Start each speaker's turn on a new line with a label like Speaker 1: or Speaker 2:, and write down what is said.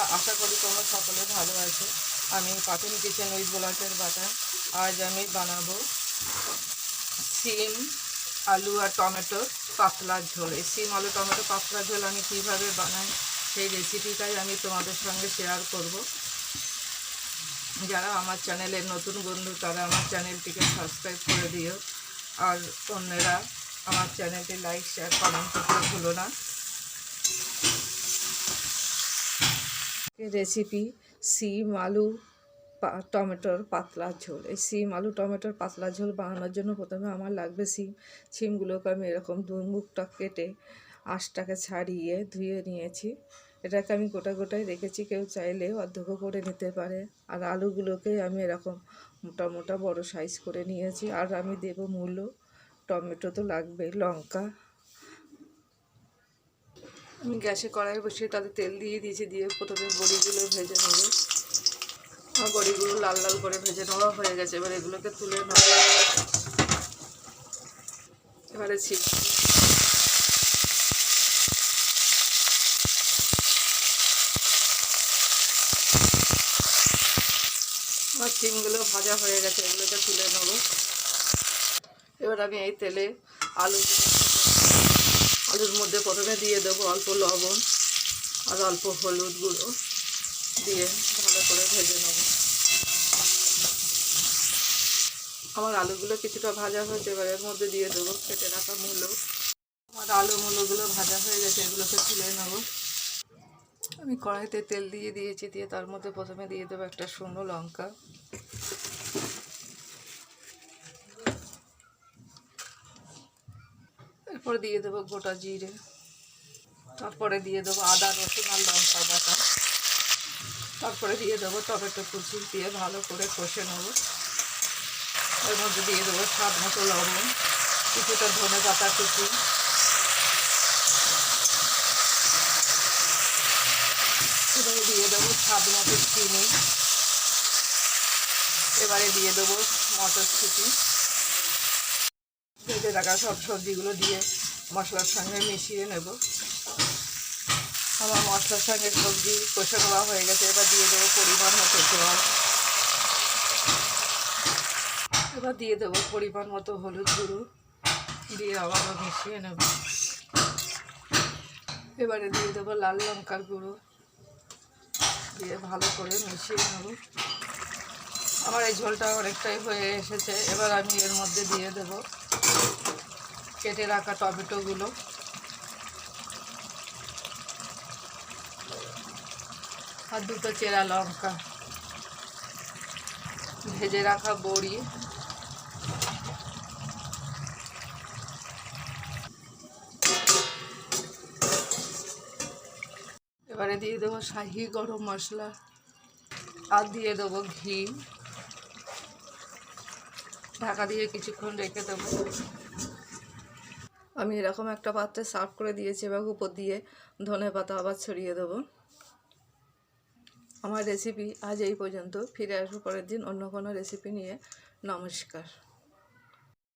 Speaker 1: বন্ধুরা, আশা করি তোমরা সকলে ভালো আছো। আমি পাটন কিচেন উইথ ব্লকের বাটা। আজ আমি বানাবো সিম, আলু আর টমেটো পাতলা ঝোল। এই সিম, আলু, টমেটো পাতলা ঝোল আমি কীভাবে বানাই সেই রেসিপিটাই আমি তোমাদের সঙ্গে শেয়ার করব। যারা আমার চ্যানেলের নতুন বন্ধু, তারা আমার চ্যানেলটিকে সাবস্ক্রাইব করে দিও। আর অন্যরা আমার চ্যানেলটি লাইক শেয়ার কমেন্ট করতে ভুলো না। রেসিপি সিম আলু টমেটোর পাতলা ঝোল। এই সিম আলু, টমেটোর পাতলা ঝোল বানানোর জন্য প্রথমে আমার লাগবে সিম। সিমগুলোকে আমি এরকম দুই মুখটা কেটে আঁশটাকে ছাড়িয়ে ধুয়ে নিয়েছি। এটাকে আমি গোটা গোটাই রেখেছি, কেউ চাইলে অর্ধেকও করে নিতে পারে। আর আলুগুলোকে আমি এরকম মোটা মোটা বড় সাইজ করে নিয়েছি। আর আমি দেবো মূলো, টমেটো তো লাগবেই, লঙ্কা। আমি গ্যাসে কড়াই বসিয়ে তাতে তেল দিয়ে দিয়েছি, দিয়ে প্রথমে বড়িগুলো ভেজে নেব। আমার বড়িগুলো লাল লাল করে ভেজে নেওয়া হয়ে গেছে, এবার এগুলোকে তুলে নেব। এবারে ছিপ আমার সিমগুলো ভাজা হয়ে গেছে, এগুলোকে তুলে নেব। এবার আমি এই তেলে আলু আলুর মধ্যে প্রথমে দিয়ে দেবো অল্প লবণ আর অল্প হলুদ গুঁড়ো দিয়ে ভালো করে ভেজে নেব। আমার আলুগুলো কিছুটা ভাজা হয়েছে, এবার এর মধ্যে দিয়ে দেবো কেটে রাখা মূলো। আমার আলু মূলোগুলো ভাজা হয়ে গেছে, এগুলোকে তুলে নেব। আমি কড়াইতে তেল দিয়ে দিয়েছি, দিয়ে তার মধ্যে প্রথমে দিয়ে দেবো একটা শুকনো লঙ্কা। এরপর দিয়ে দেবো গোটা জিরে। তারপরে দিয়ে দেবো আদা, রসুন আর লঙ্কা বাটা। তারপরে দিয়ে দেবো টমেটো কুচি দিয়ে ভালো করে কষে নেব। এর মধ্যে দিয়ে দেবো স্বাদ মতো লবণ, কিছুটা ধনে পাতা কুচি। দিয়ে দেবো স্বাদ মতো চিনি। এবারে দিয়ে দেবো মটরশুঁটি। ভেজে রাখা সব সবজিগুলো দিয়ে মশলার সঙ্গে মিশিয়ে নেব। আমার মশলার সঙ্গে সবজি কষে নেওয়া হয়ে গেছে, এবার দিয়ে দেবো পরিমাণ মতো জল। এবার দিয়ে দেবো পরিমাণ মতো হলুদ গুঁড়ো, দিয়ে আবারও মিশিয়ে নেব। এবারে দিয়ে দেবো লাল লঙ্কার গুঁড়ো, দিয়ে ভালো করে মিশিয়ে নেব। আমার এই ঝোলটা অনেকটাই হয়ে এসেছে। এবার আমি এর মধ্যে দিয়ে দেবো কেটে রাখা টমেটোগুলো। আর দুটো চেরা লঙ্কা। ভেজে রাখা বড়ি। এবারে দিয়ে দেবো শাহি গরম মশলা। আর দিয়ে দেবো ঘি। ঢাকা দিয়ে কিছুক্ষণ রেখে দেবো। আমি এরকম একটা পাত্রে সার্ভ করে দিয়েছি, এবার উপর দিয়ে ধনে পাতা আবার ছড়িয়ে দেবো। আমার রেসিপি আজ এই পর্যন্ত। ফিরে আসব পরের দিন অন্য কোনো রেসিপি নিয়ে। নমস্কার।